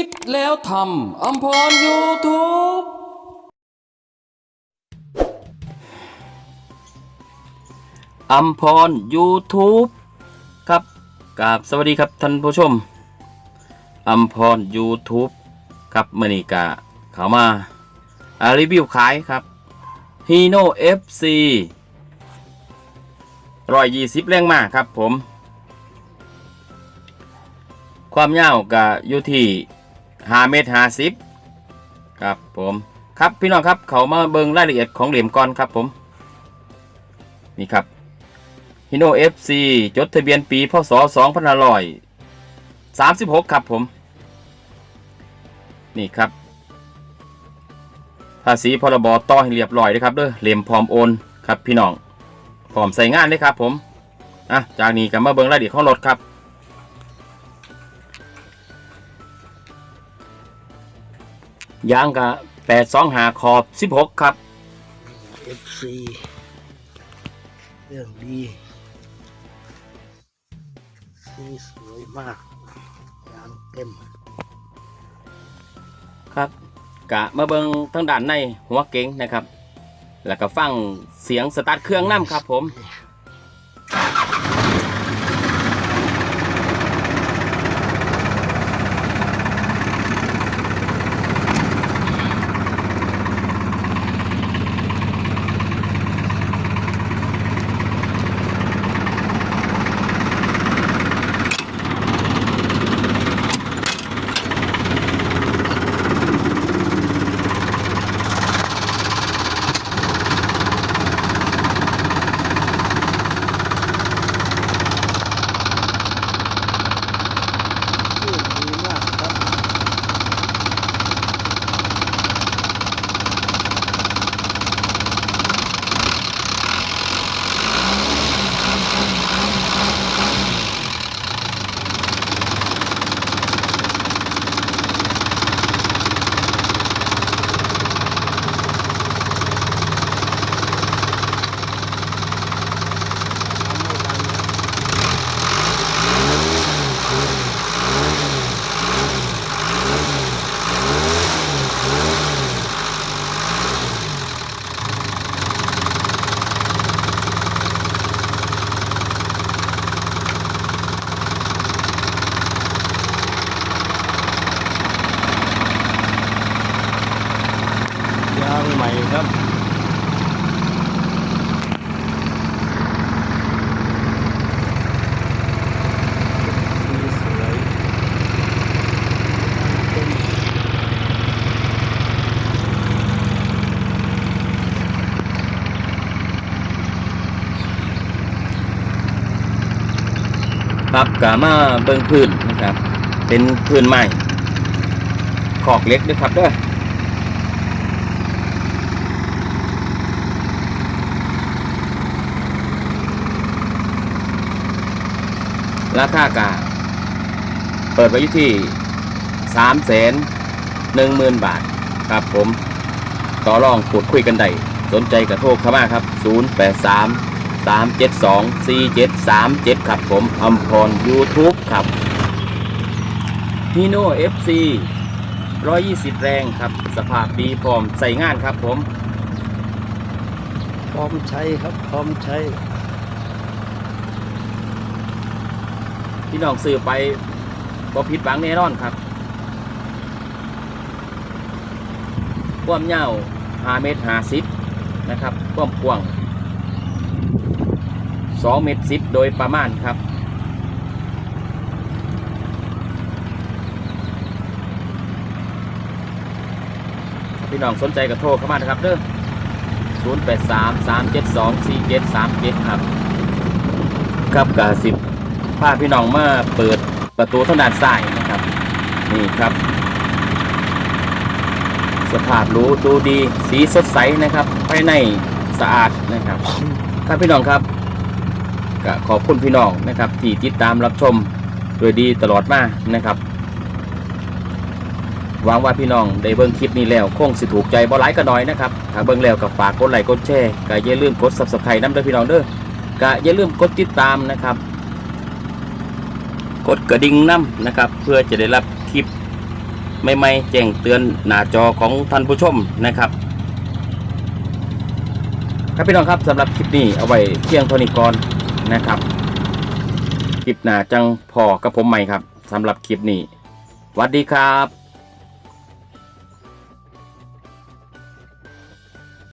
คิดแล้วทำอัมพรยูทูบอัมพร YouTube ครับกราบสวัสดีครับท่านผู้ชมอัมพร YouTube ครับมื่อนี้กะเขามาอารีวิวขายครับ Hino FC ร้อยยี่สิบแรงมากครับผมความยาวกะอยู่ที่ ห้าเมตรห้าสิบครับผมครับพี่น้องครับเขามาเบิ่งรายละเอียดของเหลี่ยมก่อนครับผม นี่ครับฮิโนเอฟซีจดทะเบียนปีพศ2536ครับผม นี่ครับภาษีพรบต่อให้เรียบร้อยเลยครับเด้อเหลี่ยมพร้อมโอนครับพี่น้องพร้อมใส่งานเลยครับผมอะจากนี้ก็มาเบิ่งรายละเอียดของรถครับ ยางกะ825ขอบ16ครับ FC เรื่องดีสีสวยมากยางเต็ม ครับกะมาเบิงทั้งด้านในหัวเก๋งนะครับ แล้วก็ฟังเสียงสตาร์ทเครื่องน้ำครับผม ยางใหม่ครับครับกะมาเบิงพื้นนะครับ เป็นพื้นใหม่ขอกเล็กด้วยครับเด้อ ราคากะเปิดไว้อยู่ที่สามแสนหนึ่งหมื่นบาทครับผม ต่อรองพูดคุยกันได้สนใจกระโทรเข้ามาครับ 083 372 4737 ครับผมอมพร YouTube ครับ h i n o FC 120 แรงครับ สภาพดีพร้อมใส่งานครับผม พร้อมใช้ครับ พร้อมใช้ พี่น้องซื้อไปบ่ผิดหวังแน่นอนครับความยาว5เมตร50นะครับความกว้าง2เมตร10 โดยประมาณครับพี่น้องสนใจก็โทรเข้ามานะครับเด้อ083 372 4737 ครับกับกาสิบ พาพี่น้องมาเปิดประตูทางด้านซ้ายนะครับ นี่ครับ สภาพรู้ดูดีสีสดใสนะครับภายในสะอาดนะครับครับพี่น้องครับก็ขอบคุณพี่น้องนะครับ ที่ติดตามรับชมโดยดีตลอดมานะครับหวังว่าพี่น้องได้เบิ่งคลิปนี้แล้วคงสิถูกใจบ่หลายก็น้อยนะครับถ้าเบิ่งแล้วก็ฝากกดไลค์กดแชร์ก็อย่าลืมกด Subscribe นำเด้อพี่น้องเด้อก็อย่าลืมกดติดตามนะครับ กดกระดิ่งนำนะครับ เพื่อจะได้รับคลิปใหม่ๆแจ้งเตือนหน้าจอของท่านผู้ชมนะครับ ครับพี่น้องครับสำหรับคลิปนี้เอาไว้เที่ยงเท่านี้ก่อนนะครับคลิปหน้าจังพอกับผมใหม่ครับสำหรับคลิปนี้สวัสดีครับ